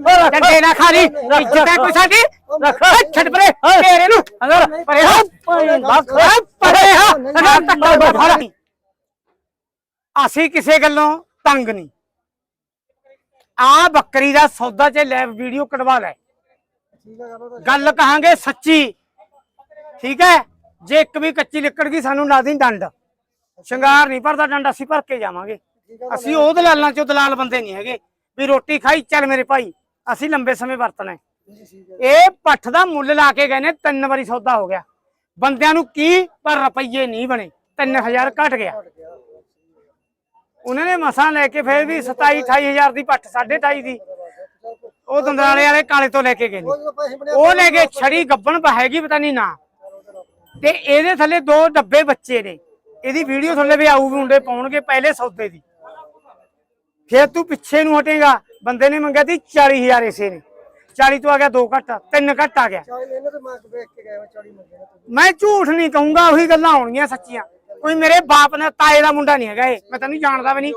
ਡੰਡੇ ਨਾ ਖਾ ਲਈ ਇੱਜ਼ਤ ਹੈ ਕੋਈ ਸਾਡੀ? ਛੱਡ ਪਰੇ ਤੇਰੇ ਨੂੰ। ਅੰਦਰ ਪਰੇ ਹੋ। ਪਰੇ ਹੋ। ਅੰਦਰ ਤੱਕ ਫੜ ਅਸੀਂ ਕਿਸੇ ਗੱਲੋਂ ਤੰਗ ਨਹੀਂ। ਆ ਬੱਕਰੀ ਦਾ ਸੌਦਾ ਚ ਲੈ ਵੀਡੀਓ ਕਢਵਾ ਲੈ। ਗੱਲ ਕਹਾਂਗੇ ਸੱਚੀ। ਠੀਕ ਹੈ? ਜੇ ਇੱਕ ਵੀ ਕੱਚੀ ਲੱਕੜ ਗਈ ਸਾਨੂੰ ਲਾ ਦੀ ਡੰਡ। ਸ਼ਿੰਗਾਰ ਨਹੀਂ ਭਰਦਾ ਡੰਡ ਅਸੀਂ ਭਰ ਕੇ ਜਾਵਾਂਗੇ। ਅਸੀਂ ਉਹ ਦਲਾਲਾਂ ਚੋਂ ਦਲਾਲ ਬੰਦੇ ਨਹੀਂ ਹੈਗੇ। ਵੀ ਰੋਟੀ ਖਾਈ ਚੱਲ ਮੇਰੇ ਭਾਈ। ਅਸੀਂ ਲੰਬੇ ਸਮੇਂ ਵਰਤਣਾ। ਹੈ। ਇਹ ਪੱਠ ਦਾ ਮੁੱਲ ਲਾ ਕੇ ਗਏ ਨੇ, ਤਿੰਨ ਵਾਰੀ ਸੌਦਾ ਹੋ ਗਿਆ। ਬੰਦਿਆਂ ਨੂੰ ਕੀ ਪਰ ਰੁਪਈਏ ਨਹੀਂ ਬਣੇ 3000 ਘਟ ਗਿਆ। ਉਹਨਾਂ ਨੇ ਮਸਾਂ ਲੈ ਕੇ ਫਿਰ ਵੀ 27 28000 ਦੀ ਪੱਠ 2.5 ਦੀ। ਉਹ ਦੰਦਰਾਲੇ ਵਾਲੇ ਕਾਲੇ ਤੋਂ ਲੈ ਕੇ ਗਏ ਨੇ। ਉਹ ਲੈ ਕੇ ਛੜੀ ਗੱਬਣ ਹੈਗੀ ਪਤਾ ਨਹੀਂ ਨਾ। ਤੇ ਇਹਦੇ ਥੱਲੇ ਦੋ ਡੱਬੇ ਬੱਚੇ ਨੇ। ਇਹਦੀ ਵੀਡੀਓ ਥੱਲੇ ਵੀ ਆਊ ਮੁੰਡੇ ਪਾਉਣਗੇ ਪਹਿਲੇ ਸੌਦੇ ਦੀ। ਫੇਰ ਤੂੰ ਪਿੱਛੇ ਨੂੰ ਹਟੇਗਾ। ਬੰਦੇ ਨੇ ਮੰਗਿਆ ਸੀ 40000 ਇਸੇ ਨੇ। 40 ਤੋਂ ਆ ਗਿਆ 2 ਘੱਟ ਤਿੰਨ ਘੱਟ ਆ ਗਿਆ। ਮੈਂ ਝੂਠ ਨਹੀਂ ਕਹੂੰਗਾ ਉਹੀ ਗੱਲਾਂ ਹੋਣਗੀਆਂ ਸੱਚੀਆਂ। ਕੋਈ ਮੇਰੇ ਬਾਪ ਨੇ ਤਾਏ ਦਾ ਮੁੰਡਾ ਨਹੀਂ ਹੈਗਾ ਇਹ। ਮੈਂ ਤੈਨੂੰ ਜਾਣਦਾ ਵੀ ਨਹੀਂ।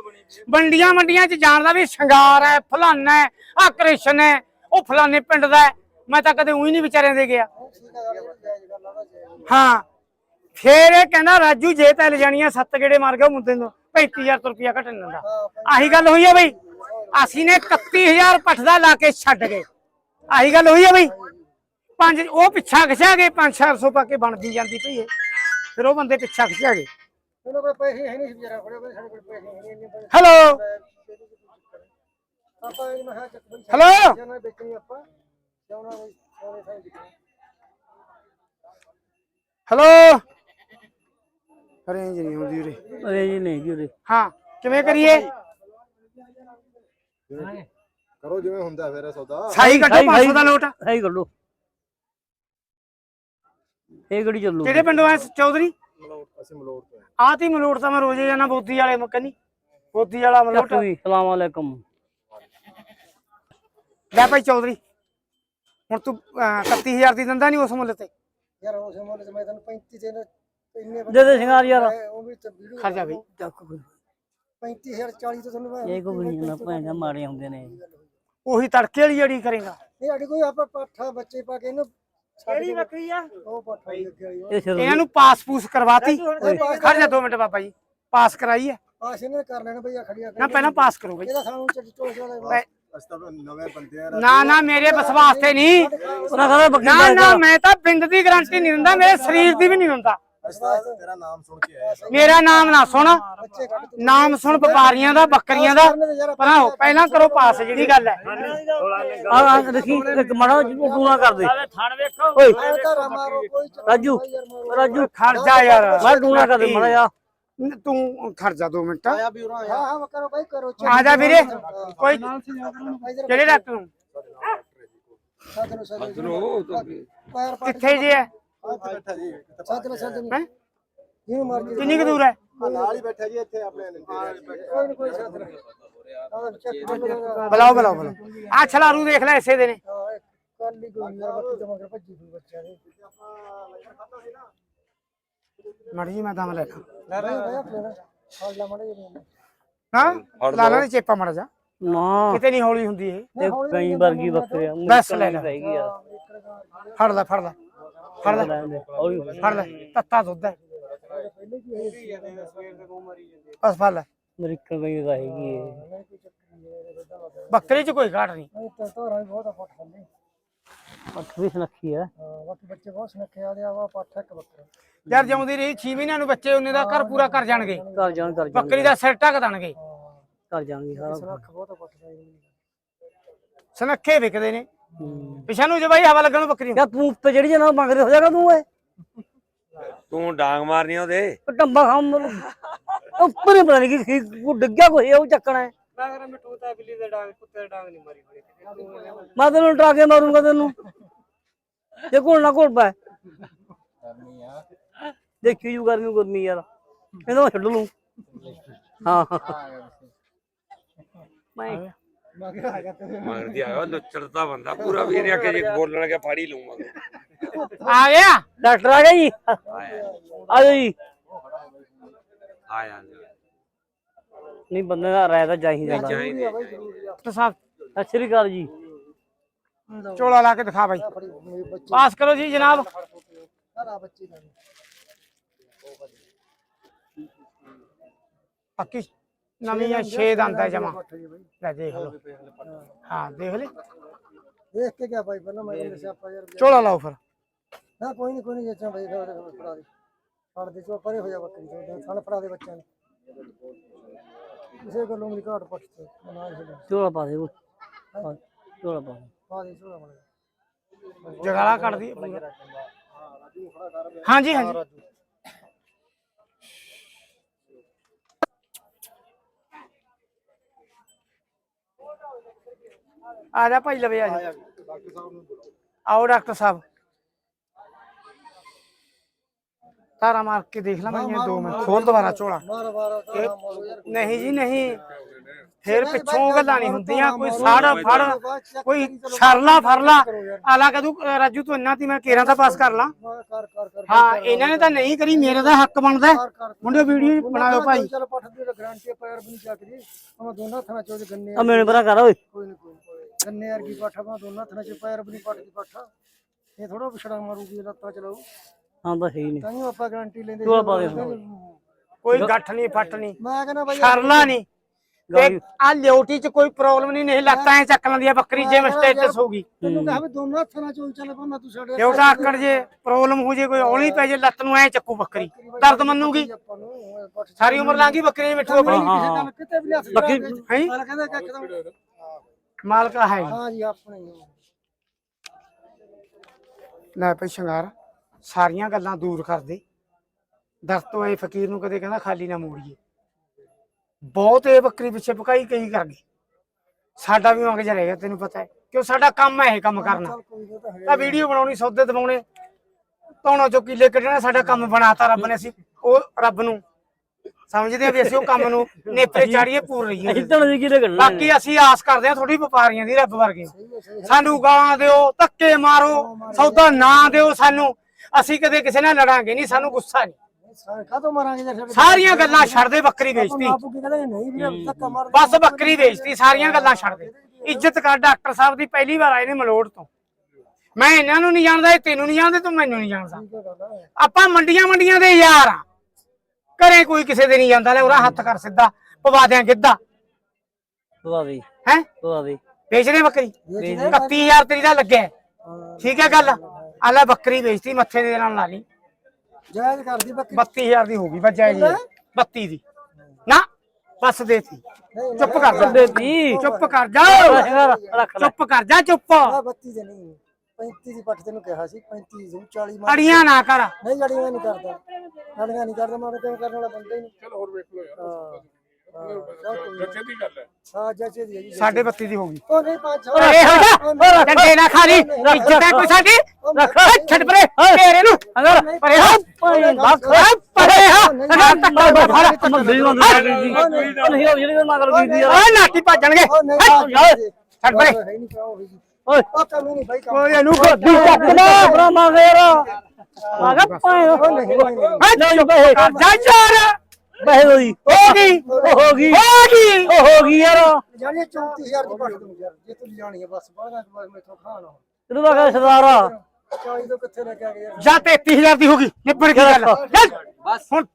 ਮੰਡੀਆਂ ਮੰਡੀਆਂ 'ਚ ਜਾਣਦਾ ਵੀ ਸ਼ਿੰਗਾਰ ਹੈ ਫਲਾਨਾ ਹੈ ਆ ਕ੍ਰਿਸ਼ਨ ਹੈ ਉਹ ਫਲਾਨੇ ਪਿੰਡ ਦਾ ਹੈ। ਮੈਂ ਤਾਂ ਕਦੇ ਉਹੀ ਨਹੀਂ ਵਿਚਾਰਿਆਂ ਦੇ ਗਿਆ। ਹਾਂ। ਫੇਰ ਇਹ ਕਹਿੰਦਾ ਰਾਜੂ ਜੇ ਤੈ ਜਾਣੀਆਂ ਸੱਤ ਗੇੜੇ ਮਾਰ ਗਿਆ ਮੁੰਡੇ ਨੂੰ 35000 ਰੁਪਇਆ ਘਟਣ ਦਿੰਦਾ। ਆਹੀ ਗੱਲ ਹੋਈ ਹੈ ਬਈ। ਅਸੀਂ ਨੇ 31000 ਪੱਠਦਾ ਲਾ ਕੇ ਛੱਡ ਗਏ। ਆਹੀ ਗੱਲ ਹੋਈ ਹੈ ਬਈ। ਪੰਜ ਉਹ ਪਿੱਛਾ ਖਿਚਾ ਗਏ 5-400 ਪਾ ਕੇ ਬਣਦੀ ਜਾਂਦੀ ਪਈ ਹੈ ਫਿਰ ਉਹ ਬੰਦੇ ਪਿੱਛਾ ਖਿਚਾ ਗਏ। ਹੈਲੋ ਹੈਲੋ ਹੈਲੋ ਰੇਂਜ ਨਹੀਂ ਆਉਂਦੀ ਉਰੇ ਅਰੇ ਜੀ ਨਹੀਂ ਜੀ ਉਰੇ। ਹਾਂ ਕਿਵੇਂ ਕਰੀਏ? ਕਰੋ ਜਿਵੇਂ ਹੁੰਦਾ ਫਿਰ ਸੌਦਾ। ਸਾਈ ਕੱਢੋ 500 ਦਾ ਲੋਟ ਸਹੀ ਕਰ ਲੋ ਇਹ ਗੜੀ ਚੱਲੂ? ਕਿਹੜੇ ਪਿੰਡੋਂ ਆਏ ਚੌਧਰੀ? ਅਸੀਂ ਮਲੋੜ ਤੋਂ ਆਹ ਤੀ ਮਲੋਟ ਤਾਂ ਮੈਂ ਰੋਜ਼ੇ ਜਾਣਾ ਬੋਦੀ ਵਾਲੇ ਮੱਕਨੀ ਬੋਦੀ ਵਾਲਾ ਮਲੋਟ। ਚੱਕ ਵੀ ਸਲਾਮ ਅਲੈਕਮ। ਲੈ ਭਾਈ ਚੌਧਰੀ। ਹੁਣ ਤੂੰ ਅਹ, 31000 ਦੀ ਦਿੰਦਾ ਨਹੀਂ ਉਸ ਮੁੱਲ ਤੇ। ਯਾਰ ਉਸ ਮੁੱਲ ਤੇ ਮੈਂ ਤੈਨੂੰ 35 ਦੇ ਇੰਨੇ ਦੇ ਦੇ ਸ਼ਿੰਗਾਰ ਯਾਰ। ਉਹ ਵੀ ਤਾਂ ਵੀਡੀਓ ਖਰਜਾ ਬਈ। ਚੱਕ ਕੋਈ 35000 40 ਤੋਂ ਤੁਹਾਨੂੰ ਮੈਂ ਇਹ ਕੋਈ ਨਹੀਂ ਨਾ ਭੈਣਾਂ ਮਾਰੇ ਹੁੰਦੇ ਨੇ। ਉਹੀ ਤੜਕੇ ਵਾਲੀ ਜੜੀ ਕਰੇਗਾ। ਇਹ ਸਾਡੀ ਕੋਈ ਆਪਾਂ ਪਾਠਾ ਬੱਚੇ ਪਾ ਕੇ ਇਹਨੂੰ ਕਿਹੜੀ ਬੱਕਰੀ ਆ? ਉਹ ਪਾਠਾ ਲੱਗੇ ਵਾਲੀ ਇਹ ਸਿਰ ਇਹਨਾਂ ਨੂੰ ਪਾਸ ਪੂਸ ਕਰਵਾਤੀ। ਖੜ ਜਾ 2 ਮਿੰਟ ਬਾਬਾ ਜੀ। ਪਾਸ ਕਰਾਈ ਹੈ ਪਾਸ ਇਹਨੇ ਕਰ ਲੈਣਾ ਭਈਆ ਖੜੀਆਂ ਨਾ ਪਹਿਲਾਂ ਪਾਸ ਕਰੋ ਬਈ। ਇਹਦਾ ਸਾਨੂੰ ਚੱਟ ਚੋਸ ਵਾਲਾ ਮੈਂ- ਅਸੀਂ ਤਾਂ ਨਵੇਂ ਬੰਦੇ ਆ ਨਾ ਨਾ ਮੇਰੇ ਬਸ ਵਾਸਤੇ ਨਹੀਂ। ਉਹਨਾਂ ਕਹਿੰਦਾ ਬੱਕਰੀ ਨਾ ਦਾ ਨਾ ਮੈਂ ਤਾਂ ਪਿੰਡ ਦੀ ਗਾਰੰਟੀ ਨਹੀਂ ਦਿੰਦਾ ਮੇਰੇ ਸਰੀਰ ਦੀ ਵੀ ਨਹੀਂ ਦਿੰਦਾ। ਅਸੀਂ ਤਾਂ ਤੇਰਾ ਨਾਮ ਸੁਣ ਕੇ ਆਏ ਮੇਰਾ ਨਾਮ ਨਾ ਸੁਣ। ਨਾਮ ਸੁਣ ਵਪਾਰੀਆਂ ਦਾ ਬੱਕਰੀਆਂ ਦਾ। ਪਰਾਂ ਹੋ ਪਹਿਲਾਂ ਕਰੋ ਪਾਸ ਜਿਹੜੀ ਗੱਲ ਹੈ। ਆ ਆ ਦੇਖੀ ਇੱਕ ਮੜਾ ਤੂੰ ਨਾ ਕਰ ਦੇ। ਓਏ। ਰਾਜੂ ਰਾਜੂ ਖੜ ਜਾ ਯਾਰ ਮੈਂ ਤੂੰ ਨਾ ਕਰ ਦੇ ਮੜਾ ਤੂੰ ਖੜ ਜਾ 2 ਮਿੰਟ। ਆਇਆ ਵੀ ਉਰਾਂ ਹਾਂ ਹਾਂ ਕਰੋ ਬਾਈ ਕਰੋ ਆ ਜਾ ਵੀਰੇ। ਕੋਈ ਕਿਹੜੇ ਡਾਕਟਰ ਨੂੰ? ਪੈਰ ਕਿੱਥੇ ਜੇ ਹੈ? ਇੱਥੇ ਬੈਠਾ ਜੀ ਸਾਧਨ ਸਾਧਨ ਹੈਂ? ਜਿਹਨੂੰ ਮਰਜ਼ੀ ਕਿੰਨੀ ਕੁ ਦੂਰ ਹੈ? ਨਾਲ ਹੀ ਬੈਠਾ ਜੀ ਇੱਥੇ ਆਪਣੇ ਕੋਈ ਨੀ, ਕੋਈ ਬੰਦਾ ਬੁਲਾਓ ਬੁਲਾਓ ਬੁਲਾਓ। ਆ ਛਲਾਰੂ ਦੇਖ ਲੈ ਇਸੇ ਦੇ ਨੇ। ਹਾਂ ਕੱਲ ਹੀ ਕੋਈ ਯਾਰ ਬੱਤੀ ਤੋਂ ਮਗਰ ਭੱਜੀ ਹੋਈ ਬੱਚਿਆਂ ਦੀ। ਮੜੀ ਜੀ ਮੈਂ ਦਮ ਲੈ ਲਾਂ। ਲੈ ਆਪਣੇ ਨਾਲ ਹਾਲ ਲਾ ਮੜੇ ਜੀ ਹਾਂ? ਲਾ ਲਾ ਚੇਪਾ ਮੜ ਜਾ ਨਾ। ਕਿਤੇ ਨਹੀਂ ਹੌਲੀ ਹੁੰਦੀ ਇਹ। ਇਹ ਕਈ ਵਰਗੀ ਬੱਕਰੀ ਆ ਬਸ ਲੈ ਲੈ। ਫੜ ਲੈ ਫੜ ਲੈ। ਫੜ ਲੈ। ਹੌਲੀ ਫੜ ਲੈ। ਤੱਤਾ ਦੁੱਧ ਹੈ। ਬਸ ਫੜ ਲੈ। ਅਮਰੀਕਨ ਕਈ ਦਾ ਹੈਗੀ ਹੈ ਬੱਕਰੀ 'ਚ ਕੋਈ ਘਾਟ ਨਹੀਂ। ਪੱਠ ਵੀ ਸੁਨੱਖੀ ਹੈ ਹਾਂ ਬਾਕੀ ਬੱਚੇ ਬਹੁਤ ਸੁਨੱਖੇ ਆ ਦੇ ਆ ਵਾ ਪੱਠ ਇੱਕ ਬੱਕਰਾ। ਯਾਰ ਜਿਉਂਦੀ ਰਹੀ 6 ਮਹੀਨਿਆਂ ਨੂੰ ਬੱਚੇ ਉਹਨੇ ਦਾ ਘਰ ਪੂਰਾ ਕਰ ਜਾਣਗੇ। ਕਰ ਜਾਣ ਕਰ ਜਾਣ। ਬੱਕਰੀ ਦਾ ਸਿਰ ਢੱਕ ਦੇਣਗੇ। ਕਰ ਜਾਣਗੇ ਸਾਰਾ ਸੁਨੱਖ ਵਿਕਦੇ ਨੇ। ਹੂੰ। ਪਿਛਾ ਨੂੰ ਜੇ ਬਾਈ ਹਵਾ ਲੱਗਣ ਨੂੰ ਬੱਕਰੀ ਨੂੰ। ਯਾ ਤੂੰ ਉੱਤੇ ਜਿਹੜੀ ਜਨਾ ਮੰਗਦੇ ਹੋ ਜਾਗਾ ਤੂੰ ਓਏ। ਤੂੰ ਡਾਂਗ ਮਾਰਨੀ ਉਹਦੇ। ਉਹ ਟੰਬਾ ਖਾਮ ਉੱਪਰ ਹੀ ਪਤਾ ਨਹੀਂ ਕੀ ਕੀ- ਉਹ ਡਿੱਗਿਆ ਕੋਈ ਉਹ ਚੱਕਣਾ ਹੈ। ਮੈਂ ਤੈਨੂੰ ਟਰਾ ਕੇ ਮਾਰੂੰਗਾ ਤੈਨੂੰ। ਜੇ ਕੋਲ ਨਾ ਕੋਲ ਪੈ। ਦੇਖੀ ਜੂ ਗਰਮੀ ਗੁਰਮੀ ਯਾਰ। ਇਹਦਾ ਮੈਂ ਛੱਡ ਲੂੰ। ਹਾਂ। ਮੈਂ ਮਗਰ ਦੀ ਆਇਆ ਨੁੱਚੜਦਾ ਬੰਦਾ ਪੂਰਾ ਵੀ ਨਹੀਂ ਕਿ ਜੇ ਬੋਲਣ ਲੱਗਿਆ ਫਾੜੀ ਲਊਂਗਾ ਆ ਗਿਆ? ਡਾਕਟਰ ਆ ਗਿਆ ਜੀ? ਆ ਜਾਓ ਜੀ। ਆਇਆ ਨਹੀਂ ਬੰਦੇ ਦਾ ਰਾਇ ਤਾਂ ਚਾਹੀਦਾ ਚਾਹੀਦੇ ਡਾਕਟਰ ਸਾਹਿਬ ਸਤਿ ਸ਼੍ਰੀ ਅਕਾਲ ਜੀ। ਚੋਲਾ ਲਾ ਕੇ ਦਿਖਾ ਬਾਈ। ਪਾਸ ਕਰੋ ਜੀ ਜਨਾਬ। ਸਾਰਾ ਬੱਚੇ ਦਾ ਪੱਕੀ? ਨਵੀਂ ਆ 6 ਦੰਦ ਹੈ ਜਮਾ। ਲੈ ਦੇਖ ਲਓ। ਹਾਂ ਦੇਖ ਲੈ ਦੇਖ ਕੇ ਗਿਆ ਬਾਈ ਪਹਿਲਾਂ ਮੈਂ ਕਹਿੰਦਾ ਸਿਆਪਾ ਯਾਰ ਚੋਲਾ ਲਾਓ ਫਿਰ। ਨਾ ਕੋਈ ਨਹੀਂ ਕੋਈ ਨਹੀਂ ਜੱਚਾ ਬਾਈ ਫੜਾ ਦੇ ਫੜਾ ਦੇ ਫੜ ਦੇ। ਚੋ ਪਰੇ ਹੋ ਜਾ ਬੱਕਰੀ ਤੋਂ ਥਣ ਫੜਾ ਦੇ ਬੱਚਿਆਂ ਨੂੰ। ਕਿਸੇ ਕੋਲੋਂ ਮੇਰੀ ਘਾਟ ਪੁੱਛਦੇ ਨਾ ਇਹ ਝੋਲਾ ਪਾ ਦੇ ਉਹ। ਪਾ- ਝੋਲਾ ਪਾ ਦੇ। ਪਾ ਦੇ ਝੋਲਾ ਬਣਾ ਜਗਾਲਾ ਕੱਢਦੀ ਹੈ ਪੂਰਾ। ਹਾਂਜੀ ਹਾਂਜੀ। ਆ ਜਾ ਭਾਈ ਲਵੇ ਆ ਜਾ। ਆਓ ਡਾਕਟਰ ਸਾਹਿਬ। ਤਾਰਾ ਮਾਰ ਕੇ ਦੇਖ ਲਾਂ ਮੈਂ ਇਹ ਦੋ ਮਿੰਟ। ਖੋਲ ਦੁਬਾਰਾ ਝੋਲਾ ਨਹੀਂ ਜੀ ਨਹੀਂ। ਫੇਰ ਪਿੱਛੋਂ ਗੱਲਾਂ ਨਹੀਂ ਹੁੰਦੀਆਂ ਕੋਈ ਸਾੜ ਫੜ ਕੋਈ ਸਰਲਾ ਫਰਲਾ ਆਲਾ ਕਦੂ ਰਾਜੂ ਤੂੰ ਇੰਨਾ ਤੀ ਮੈਂ ਕੇਰਾਂ ਦਾ ਪਾਸ ਕਰ ਲਾਂ। ਹਾਂ ਇਹਨਾਂ ਨੇ ਤਾਂ ਨਹੀਂ ਕਰੀ ਮੇਰੇ ਦਾ ਹੱਕ ਬਣਦਾ ਮੁੰਡੇ ਵੀਡੀਓ ਬਣਾਓ ਭਾਈ। ਚਲ ਪੱਠ ਦੀ ਗਾਰੰਟੀ ਪੈਰ ਵੀ ਨਹੀਂ ਚੱਕਦੀ ਮੈਂ ਦੋਨਾਂ ਥਾਂ ਚੋਂ ਗੰਨੇ ਆ ਮੈਨੂੰ ਪਰਾਂ ਕਰ ਓਏ। ਕੋਈ ਨਹੀਂ ਕੋਈ। ਗੰਨੇ ਵਰਗੀ ਪੱਠ ਮੈਂ ਦੋਨਾਂ ਥਾਂ ਚ ਪੈਰ ਵੀ ਨਹੀਂ ਦੀ ਪੱਠ ਇਹ ਥੋੜਾ ਵਿਛੜਾ ਮਾਰੂਗੀ ਲੱਤਾਂ ਚਲਾਉ ਹਾਂ ਬਸ ਹੈ ਹੀ ਨਹੀਂ ਤਾਂ ਹੀ ਆਪਾਂ ਗਾਰੰਟੀ ਲੈਂਦੇ ਕੋਈ ਗੱਠ ਨਹੀਂ ਫੱਟ ਨਹੀਂ ਮੈਂ ਕਹਿੰਦਾ ਬਾਈ ਸਰਲਾ ਨਹੀਂ ਤੇ ਆ ਲਿਓਟੀ ਚ ਕੋਈ ਪ੍ਰੋਬਲਮ ਨਹੀਂ ਨਹੀਂ ਲੱਤਾਂ ਐ ਚੱਕ ਲੈਂਦੀ ਆ ਬੱਕਰੀ ਜੇ ਮਿਸਟੇਕਸ ਹੋਗੀ ਤੈਨੂੰ ਕਹਾਂ ਵੀ ਦੋਨਾਂ ਥਾਂ ਚੋਂ ਚੱਲ ਪਾ ਮੈਂ ਤੂੰ ਛੱਡ ਲਿਓਟਾ ਆਕੜ ਜੇ ਪ੍ਰੋਬਲਮ ਹੋ ਜੇ ਕੋਈ ਔਲੀ ਪੈ ਜੇ ਲੱਤ ਨੂੰ ਐ ਚੱਕੂ ਬੱਕਰੀ। ਦਰਦ ਮੰਨੂਗੀ। ਸਾਰੀ ਉਮਰ ਲਾਂਗੀ ਬੱਕਰੀ ਮਿੱਠੂ ਆਪਣੀ। ਕਿਤੇ ਵੀ ਹੱਥ ਬੱਕਰੀ- ਹੈਂ? ਮਾਲਕਾ ਹੈ। ਹਾਂ ਜੀ ਆਪਣੇ। ਲੈ ਭਾਈ ਸ਼ਿੰਗਾਰ ਸਾਰੀਆਂ ਗੱਲਾਂ ਦੂਰ ਕਰ ਦੇ। ਦਰ ਤੋਂ ਐ ਫਕੀਰ ਨੂੰ ਕਦੇ ਕਹਿੰਦਾ ਖਾਲੀ ਨਾ ਮੋੜੀਏ। ਬਹੁਤ ਇਹ ਬੱਕਰੀ ਪਿੱਛੇ ਪਕਾਈ ਕਈ ਕਰ ਗਈ। ਸਾਡਾ ਵੀ ਮੰਗ ਜਾ ਰਹੇਗਾ ਤੈਨੂੰ ਪਤਾ ਹੈ। ਕਿਉਂ ਸਾਡਾ ਕੰਮ ਹੈ ਇਹ ਕੰਮ ਕਰਨਾ। ਤਾਂ ਵੀਡੀਓ ਬਣਾਉਣੀ ਸੌਦੇ ਦਵਾਉਣੇ। ਧੌਣੋਂ ਚੋਂ ਕੀਲੇ ਕੱਢਣਾ ਸਾਡਾ ਕੰਮ ਬਣਾਤਾ ਰੱਬ ਨੇ ਅਸੀਂ। ਉਹ ਰੱਬ ਨੂੰ ਸਮਝਦੇ ਆ ਵੀ ਅਸੀਂ ਉਹ ਕੰਮ ਨੂੰ ਨੇਪਰੇ ਚਾੜੀਏ ਪੂਰ ਰਹੀਏ। ਤਾਂ ਨਹੀਂ ਕਿਹਦੇ ਕਰਨਾ ਬਾਕੀ ਅਸੀਂ ਆਸ ਕਰਦੇ ਹਾਂ ਥੋੜੀ ਵਪਾਰੀਆਂ ਦੀ ਰੱਬ ਵਰਗੇ ਸਾਨੂੰ ਗਾਲਾਂ ਦਿਓ ਧੱਕੇ ਮਾਰੋ। ਸੌਦਾ ਨਾ ਦਿਓ ਸਾਨੂੰ। ਅਸੀਂ ਕਦੇ ਕਿਸੇ ਨਾਲ ਲੜਾਂਗੇ ਨਹੀਂ ਸਾਨੂੰ ਗੁੱਸਾ ਨਹੀਂ। ਕਾਹਤੋਂ ਮਾਰਾਂਗੇ ਜੇ ਸਾਡੇ ਸਾਰੀਆਂ ਗੱਲਾਂ ਛੱਡ ਦੇ ਬੱਕਰੀ ਵੇਚਤੀ। ਆਪੂ ਕੀ ਕਹਿੰਦੇ ਨਹੀਂ ਵੀ ਧੱਕਾ ਮਾਰ ਬਸ ਬੱਕਰੀ ਵੇਚਤੀ ਸਾਰੀਆਂ ਗੱਲਾਂ ਛੱਡ ਦੇ। ਇੱਜ਼ਤ ਕਰ ਡਾਕਟਰ ਸਾਹਿਬ ਦੀ ਪਹਿਲੀ ਵਾਰ ਆਏ ਨੇ ਮਲੋੜ ਤੋਂ। ਮੈਂ ਇਹਨਾਂ ਨੂੰ ਨਹੀਂ ਜਾਣਦਾ ਇਹ ਤੈਨੂੰ ਨਹੀਂ ਜਾਣਦੇ ਤੂੰ ਮੈਨੂੰ ਨਹੀਂ ਜਾਣਦਾ। ਆਪਾਂ ਮੰਡੀਆਂ ਮੰਡੀਆਂ ਦੇ ਯਾਰ ਆ। ਘਰੇ ਕੋਈ ਕਿਸੇ ਦੇ ਨਹੀਂ ਜਾਂਦਾ ਲੈ ਉਹਦਾ ਹੱਥ ਕਰ ਸਿੱਧਾ ਪਵਾ ਦਿਆਂ ਗਿੱਧਾ। ਪਵਾ ਦੇ। ਹੈ? ਪਵਾ ਦੇ। ਵੇਚਦੇ ਬੱਕਰੀ। 31000 ਤੇਰੀ ਦਾ ਲੱਗਿਆ। ਠੀਕ ਹੈ ਗੱਲ। ਆ ਲੈ ਬੱਕਰੀ ਵੇਚਤੀ ਮੱਥੇ ਦੇ ਨਾਲ ਲਾ ਲਈ। ਜਾਇਜ਼ ਕਰਦੀ ਬੱਕਰੀ 32000 ਦੀ ਜੀ 32 ਦੀ। ਨਾ ਬਸ ਦੇਤੀ ਚੁੱਪ ਕਰ ਜਾ। ਦੇ ਦੀ। ਚੁੱਪ ਕਰ ਜਾ। ਚੁੱਪ ਕਰ ਜਾ ਚੁੱਪ। ਆ 32 ਦੇ ਨਹੀਂ। 35 ਦੀ ਪੱਠ ਤੈਨੂੰ ਕਿਹਾ ਸੀ। 35 ਦੀ 40 ਮਾਰ। ਅੜੀਆਂ ਨਾ ਕਰ। ਨਹੀਂ ਜੜੀਆਂ ਨਹੀਂ ਕਰਦਾ। ਜੜੀਆਂ ਨਹੀਂ ਕਰਦਾ ਮੈਂ ਕਿਉਂ ਕਰਨ ਵਾਲਾ ਬੰਦਾ ਹੀ ਨਹੀਂ। ਚਲ ਹੋਰ ਵੇਖ ਲੋ ਯਾਰ ਜੱਚੇ ਦੀ ਗੱਲ ਹੈ। ਹਾਂ ਜੱਚੇ ਦੀ ਹੈ ਜੀ ਸਾਢੇ 32 ਦੀ ਹੋਊਗੀ ਉਹ ਨਹੀਂ ਪੰਜ ਛੇ ਓਏ ਹੋ ਜਾ ਡੰਡੇ ਨਾ ਖਾ ਲਈ। ਇੱਜ਼ਤ ਹੈ ਕੋਈ ਸਾਡੀ? ਰੱਖ ਛੱਡ ਪਰੇ ਤੇਰੇ ਨੂੰ ਅਗਰ ਪਰੇ ਹੋ। ਰੱਖ ਪਰੇ ਹੋ। ਨਾ ਤੱਕਾ ਫੜ ਮੰਦੀ ਨੂੰ ਅੰਦਰ ਨਹੀਂ ਉਹ ਜਿਹੜੀ ਮਗਰ ਗਈ ਦੀ ਯਾਰ। ਓਏ ਨਾਟੀ ਭੱਜਣਗੇ ਛੱਡ ਪਰੇ। ਹੈ ਓਏ। ਹੀ ਓਏ ਇਹਨੂੰ ਗੱਡੀ ਚੱਕ ਲੈ। ਬਰਾ ਮਾ ਆ ਗਾ ਪਾਏ ਉਹ ਨਹੀਂ ਬਹਿ ਜਾ ਯਾਰ। ਬਹਿ ਹੋਈ ਹੋ ਗਈ। ਉਹ ਹੋ ਗਈ। ਹੋ ਗਈ ਉਹ ਹੋ ਗਈ ਯਾਰ। ਜਾਨੀ 34000 ਦੀ ਪੱਠ ਦੂੰ ਯਾਰ ਜੇ ਤੂੰ ਜਾਣੀ ਹੈ ਬਸ ਬਾਹਰ ਬਸ ਮੈਥੋਂ ਖਾਣਾ ਤੈਨੂੰ ਤਾਂ ਕਹਿੰਦਾ ਸਰਦਾਰਾ। 40 ਤੋਂ ਕਿੱਥੇ ਲੈ ਕੇ ਆ ਗਿਆ ਯਾਰ ਜਾਂ 33000 ਦੀ ਹੋਗੀ ਨਿਬੜ ਗਈ ਗੱਲ ਚੱਲ ਬਸ ਹੁਣ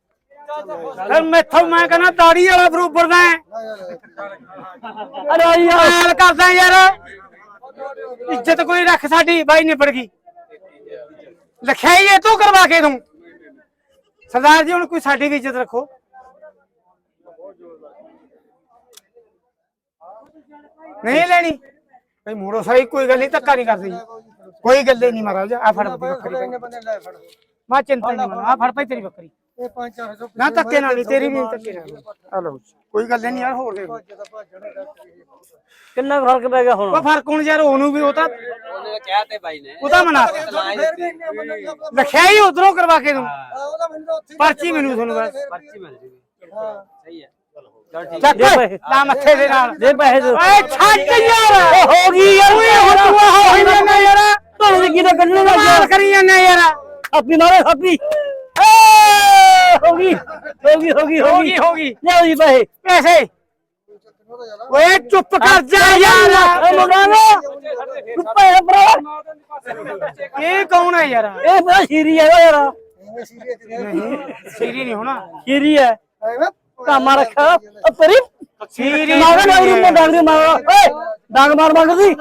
ਫਿਰ ਮੈਥੋਂ ਮੈਂ ਕਹਿੰਦਾ ਦਾੜੀ ਵਾਲਾ ਬਰੋਬਰ ਦਾ ਹੈ। ਨਾ ਯਾਰ ਅਰੇ ਯਾਰ ਹਾਲ ਕਰਦਾ ਯਾਰ ਇੱਜ਼ਤ ਕੋਈ ਰੱਖ ਸਾਡੀ ਬਾਈ ਨਿਬੜ ਗਈ ਲਖਾਈ ਇਹ ਤੂੰ ਕਰਵਾ ਕੇ ਦੂੰ ਸਰਦਾਰ ਜੀ ਹੁਣ ਕੋਈ ਸਾਡੀ ਵੀ ਇੱਜ਼ਤ ਰੱਖੋ ਨਹੀਂ ਲੈਣੀ ਭਈ ਮੋੜੋ ਸਹੀ ਕੋਈ ਗੱਲ ਨਹੀਂ ਧੱਕਾ ਨਹੀਂ ਕਰਦੇ ਜੀ। ਕੋਈ ਗੱਲ ਹੀ ਨਹੀਂ ਮਹਾਰਾਜ ਆ ਫੜ ਬੱਕਰੀ ਇੰਨੇ ਬੰਦੇ ਲੈ ਫੜ। ਮੈਂ ਚਿੰਤਾ ਨਹੀਂ ਮੰਨ ਆ ਫੜ ਭਾਈ ਤੇਰੀ ਬੱਕਰੀ। ਇਹ 5-400 ਨਾ ਧੱਕੇ ਨਾਲ ਨਹੀਂ ਤੇਰੀ ਵੀ ਧੱਕੇ ਨਾਲ। ਆ ਲਓ ਜੀ। ਕੋਈ ਗੱਲ ਨਹੀਂ ਯਾਰ ਹੋਰ ਦੇ ਕਿੰਨਾ ਫ਼ਰਕ ਪੈ ਗਿਆ ਹੁਣ? ਉਹ ਫ਼ਰਕ ਹੁਣ ਯਾਰ ਉਹਨੂੰ ਵੀ ਉਹ ਤਾਂ ਉਹਨੇ ਕਿਹਾ ਤੇ ਬਾਈ ਨੇ। ਉਹਦਾ ਮਨਾ ਫਿਰ ਵੀ ਇੰਨੇ ਬੰਦੇ ਨੂੰ ਆਪਾਂ- ਲਖਿਆ ਹੀ ਉਧਰੋਂ ਕਰਵਾ ਕੇ ਉਹਦਾ ਮੈਨੂੰ ਤਾਂ ਉੱਥੇ ਪਰਚੀ ਮੈਨੂੰ ਤੁਹਾਨੂੰ ਬਸ ਪਰਚੀ ਮਿਲ ਜੂਗੀ। ਹਾਂ। ਸਹੀ ਹੈ। ਚੱਕ ਓਏ, ਲਾ ਮੱਥੇ ਦੇ ਨਾਲ ਦੇ ਪੈਸੇ ਦੇ ਓਏ ਛੱਡ ਯਾਰ ਉਹ ਹੋ ਗਈ ਯਾਰ ਓਏ ਹੁਣ ਤੂੰ ਆਹ ਹੋਈ ਜਾਂਦਾ ਯਾਰ ਤੁਹਾਨੂੰ ਦੀ ਕਿਹਦਾ ਕੱਢਣੇ ਲੱਗ ਮਾਰ ਕਰੀ ਜਾਂਦਾ ਯਾਰ ਆਪੀ ਮਾਰੇ ਆਪੀ ਹੋ ਗਈ ਹੋ ਗਈ ਹੋ ਗਈ ਹੋ ਗਈ ਹੋ ਗਈ ਲਿਆਓ ਜੀ ਪੈਸੇ ਪੈਸੇ ਓਏ ਚੁੱਪ ਕਰ ਜਾ ਯਾਰ ਏ ਮੁੰਡਾ ਨਾ ਤੂੰ ਪੈਸੇ ਇਹ ਕੌਣ ਹੈ ਯਾਰ ਇਹ ਬੜਾ ਸ਼ੀਰੀ ਹੈ ਯਾਰ ਐਵੇਂ ਸੀਰੀਅਸ ਨਹੀਂ ਸੀਰੀ ਨਹੀਂ ਹੋਣਾ ਸ਼ੀਰੀ ਹੈ ਐਵੇਂ ਕਾਮਾ ਰੱਖਾ ਉਹ ਪਰੀ ਸੀਰੀ ਮਾਗਾ ਨਾ ਉਹ ਡਾਂਗ ਦੇ ਮਾਰ। ਓਏ ਡਾਂਗ ਮਾਰ ਮੰਗਦੀ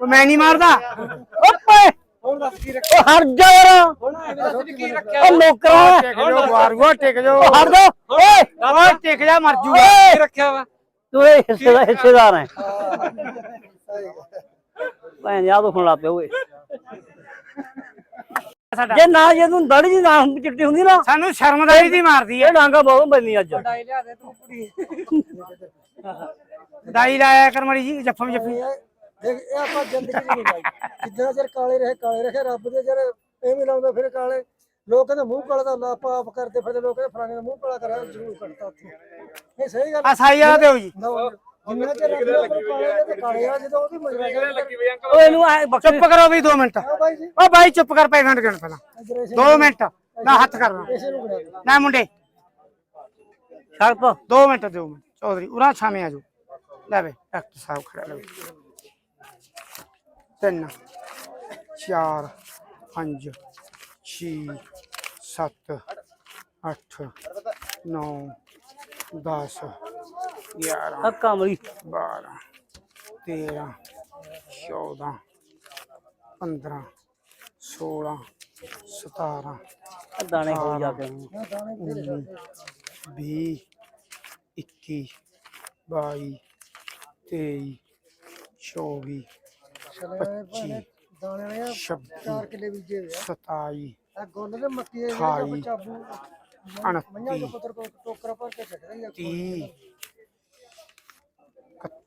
ਉਹ ਮੈਂ ਨਹੀਂ ਮਾਰਦਾ। ਓਏ। ਹੁਣ ਦੱਸ ਕੀ ਉਹ ਹਟ ਜਾ ਯਾਰ। ਕੀ ਉਹ ਨੌਕਰਾ ਟਿਕ ਜੋ ਵਾਰੂਆ ਟਿਕ ਜੋ ਹਟ ਜਾ। ਓਏ। ਓਏ। ਟਿਕ ਜਾ ਮਰ ਜੂਗਾ। ਓਏ। ਰੱਖਿਆ ਵਾ? ਤੂੰ ਇਹ ਹਿੱਸੇ ਦਾ ਹਿੱਸੇਦਾਰ ਹੈ। ਭੈਣ ਯਾਦ ਹੁਣ ਲਾ ਪਿਆ ਓਏ। ਸਾਡਾ। ਜੇ ਨਾ ਜੇ ਤੂੰ ਦਾੜੀ ਦੀ ਨਾ ਚਿੱਟੀ ਹੁੰਦੀ ਨਾ ਸਾਨੂੰ ਸ਼ਰਮਦਾਰੀ ਦੀ ਮਾਰਦੀ ਇਹ ਡਾਂਗਾ ਬਹੁਤ ਬੰਨੀ ਅੱਜ। ਦਾਈ ਲਾਇਆ ਕਰ ਮੜੀ ਜੀ ਜੱਫਮ ਜੱਫੀ। ਦੇਖ ਇਹ ਆਪਾਂ ਜ਼ਿੰਦਗੀ ਨਹੀਂ ਬਾਈ ਜਿੱਦਾਂ ਚਿਰ ਕਾਲੇ ਰਹੇ ਕਾਲੇ ਰਹੇ ਰੱਬ ਦੇ ਜਰ ਐਵੇਂ ਲਾਉਂਦਾ ਫਿਰ ਕਾਲੇ। ਲੋਕ ਕਹਿੰਦੇ ਮੂੰਹ ਕਾਲਾ ਦਾ ਲਾਪਾ ਆਪ ਕਰਦੇ ਫਿਰ ਲੋਕ ਕਹਿੰਦੇ ਫਲਾਣੇ ਦਾ ਮੂੰਹ ਕਾਲਾ ਕਰਾ ਜ਼ਰੂਰ ਕੱਟਤਾ ਉੱਥੇ। ਇਹ ਸਹੀ ਗੱਲ ਆ। ਸਾਈ ਵਾਲਾ ਦਿਓ ਜੀ। ਜਿੰਨਾ ਚਿਰ ਰੱਬ ਦੇ ਉੱਪਰ ਕਾਲੇ ਰਹੇ ਤੇ ਕਾਲੇ ਆ ਜਦੋਂ ਉਹਦੀ ਮਜਰਾ ਕਰ। ਓਏ ਇਹਨੂੰ ਐ ਬੱਕਰੀ ਚੁੱਪ ਕਰੋ ਵੀ 2 ਮਿੰਟ। ਆ ਬਾਈ ਜੀ। ਓ ਬਾਈ ਚੁੱਪ ਕਰ ਪੈਗੰਡ ਗਿਣ ਪਹਿਲਾਂ। ਇਧਰ ਇਸੇ 2 ਮਿੰਟ ਨਾ ਹੱਥ ਕਰਨਾ। ਇਸੇ ਨੂੰ ਬਣਾ ਦੇ ਨਾ ਮੁੰਡੇ। ਸ਼ਰਪ। 2 ਮਿੰਟ ਦਿਓ ਮੈਨੂੰ ਚੌਧਰੀ ਉਰਾ ਛਾਵੇਂ ਆ ਜਾਓ। ਲੈ ਵੇ ਡਾਕਟਰ ਸਾਹਿਬ ਖੜਾ ਲੈ ਵੇ। ਤਿੰਨ ਚਾਰ ਪੰਜ ਛੇ ਸੱਤ ਅੱਠ ਨੌ 10 ਗਿਆਰਾਂ ਬਾਰਾਂ ਤੇਰਾਂ ਚੌਦਾਂ ਪੰਦਰਾਂ ਸੋਲਾਂ ਸਤਾਰਾਂ 16 17 ਦਾਣੇ ਹੋ ਜਾ ਕੇ। 20 21 22 23 24 25 ਦਾਣੇ ਨੇ 4 ਕਿਲੇ ਬੀਜੇ ਹੋਏ 27 ਆ ਗੁੰਨ ਦੇ ਮੱਕੀ ਦੇ ਚਾਬੂ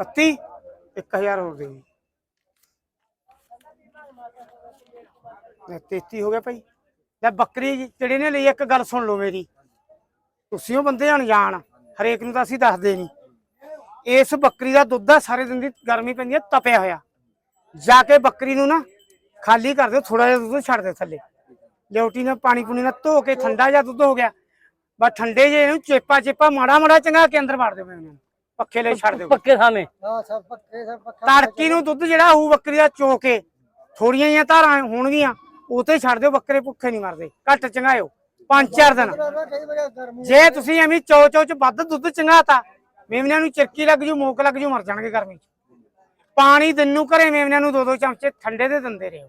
ਪੱਤੀ 1000 ਹੋਰ ਦੇ ਜੀ ਇਹ 33 ਹੋ ਗਿਆ ਭਾਈ। ਲੈ ਬੱਕਰੀ ਜੀ, ਜਿਹੜੇ ਨੇ ਲਈ, ਇੱਕ ਗੱਲ ਸੁਣ ਲਓ ਮੇਰੀ। ਤੁਸੀਂ ਉਹ ਬੰਦੇ ਅਣਜਾਣ, ਹਰੇਕ ਨੂੰ ਤਾਂ ਅਸੀਂ ਦੱਸਦੇ ਨਹੀਂ। ਇਸ ਬੱਕਰੀ ਦਾ ਦੁੱਧ ਆ, ਸਾਰੇ ਦਿਨ ਦੀ ਗਰਮੀ ਪੈਂਦੀ ਹੈ ਤਪਿਆ ਹੋਇਆ। ਜਾ ਕੇ ਬੱਕਰੀ ਨੂੰ ਨਾ ਖਾਲੀ ਕਰ ਦਿਓ ਥੋੜਾ ਜਿਹਾ ਦੁੱਧ ਛੱਡ ਦਿਓ ਥੱਲੇ। ਲਿਓਟੀ ਨਾਲ ਪਾਣੀ ਪੂਣੀ ਨਾਲ ਧੋ ਕੇ, ਠੰਡਾ ਜਿਹਾ ਦੁੱਧ ਹੋ ਗਿਆ। ਬਸ ਠੰਡੇ ਜੇ ਇਹਨੂੰ ਚੇਪਾ ਚੇਪਾ ਮਾੜਾ ਮਾੜਾ ਚੰਗਾ ਕੇ ਅੰਦਰ ਵਾੜ ਦਿਓ ਮੈਨੂੰ ਇਹਨੂੰ ਪੱਖੇ ਲਈ ਛੱਡ ਦਿਓ। ਪੱਕੇ ਥਾਵੇਂ ਹਾਂ ਸਭ ਪੱਕੇ ਸਭ ਪੱਕਾ ਤੜਕੀ ਨੂੰ ਦੁੱਧ ਜਿਹੜਾ ਹੋਊ ਬੱਕਰੀ ਦਾ ਚੋ ਕੇ ਥੋੜੀਆਂ ਜਿਹੀਆਂ ਧਾਰਾਂ ਹੋਣਗੀਆਂ ਉਹ ਤੇ ਛੱਡ ਦਿਓ ਬੱਕਰੇ ਭੁੱਖੇ ਨਹੀਂ ਮਰਦੇ। ਘੱਟ ਚੰਗਾਇਓ ਪੰਜ ਚਾਰ ਦਿਨ। ਜੇ ਤੁਸੀਂ ਐਵੇਂ ਚੋ ਚੋ ਚ ਵੱਧ ਦੁੱਧ ਚੰਗਾਤਾ ਮੇਮਨਿਆਂ ਨੂੰ ਚਿਰਕੀ ਲੱਗ ਜੂ ਮੋਕ ਲੱਗ ਜੂ ਮਰ ਜਾਣਗੇ ਗਰਮੀ ਚ। ਪਾਣੀ ਦਿਨ ਨੂੰ ਘਰੇ ਮੇਮਨਿਆਂ ਨੂੰ ਦੋ ਦੋ ਚਮਚੇ ਠੰਡੇ ਦੇ ਦਿੰਦੇ ਰਹੋ।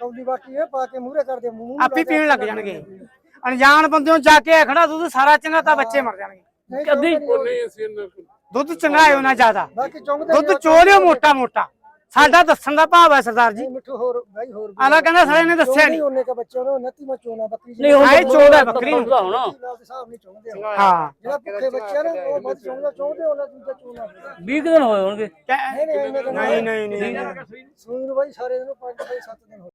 ਕੌਲੀ ਬਾਕੀ ਇਹ ਪਾ ਕੇ ਮੂਹਰੇ ਕਰਦੇ ਮੂੰਹ ਆਪੇ ਪੀਣ ਲੱਗ ਜਾਣਗੇ। ਅਣਜਾਣ ਬੰਦਿਓ ਜਾ ਕੇ ਖੜਾ ਦੁੱਧ ਸਾਰਾ ਚੰਗਾਤਾ ਬੱਚੇ ਮਰ ਜਾਣਗੇ। ਨਹੀਂ ਕਦੀ ਦੁੱਧ ਚੰਗਾਇਓ ਨਾ ਜ਼ਿਆਦਾ। ਬਾਕੀ ਚੁੰਗਦੇ ਦੁੱਧ ਚੋ ਲਿਓ ਮੋਟਾ ਮੋਟਾ। ਸਾਡਾ ਦੱਸਣ ਦਾ ਭਾਵ ਹੈ ਸਰਦਾਰ ਜੀ। ਮਿੱਠੂ ਹੋਰ ਬਾਈ ਹੋਰ ਆਲਾ ਕਹਿੰਦਾ ਸਾਲੇ ਨੇ ਦੱਸਿਆ ਨਹੀਂ ਉਹਨੇ ਕਾ ਬੱਚੇ ਉਹਨੇ ਨੱਤੀ ਮਾ ਚੋਣਾ ਬੱਕਰੀ ਨਹੀਂ ਹੁਣ ਆਏ ਚੋਦ ਹੈ ਬੱਕਰੀ। ਨੂੰ। ਦਾ ਹੋਣਾ ਦੇ ਹਿਸਾਬ ਨਹੀਂ ਚੁੰਗਦੇ ਉਹ। ਹਾਂ। ਜਿਹੜਾ ਭੁੱਖੇ ਬੱਚੇ ਨੇ ਉਹ ਵੱਧ ਚੁੰਗਦਾ ਚੁੰਗਦੇ ਉਹਨਾਂ ਦੂਜਾ ਚੋਣਾ। 20 ਦਿਨ ਹੋਏ ਹੋਣਗੇ। ਨਹੀਂ ਨਹੀਂ ਇੰਨੇ ਤਾਂ ਨਹੀਂ ਨਹੀਂ ਨਹੀਂ ਸੂਈ ਨੂੰ ਬਾਈ ਸਾਰੇ ਦਿਨ 5 6 7 ਦਿਨ ਹੋ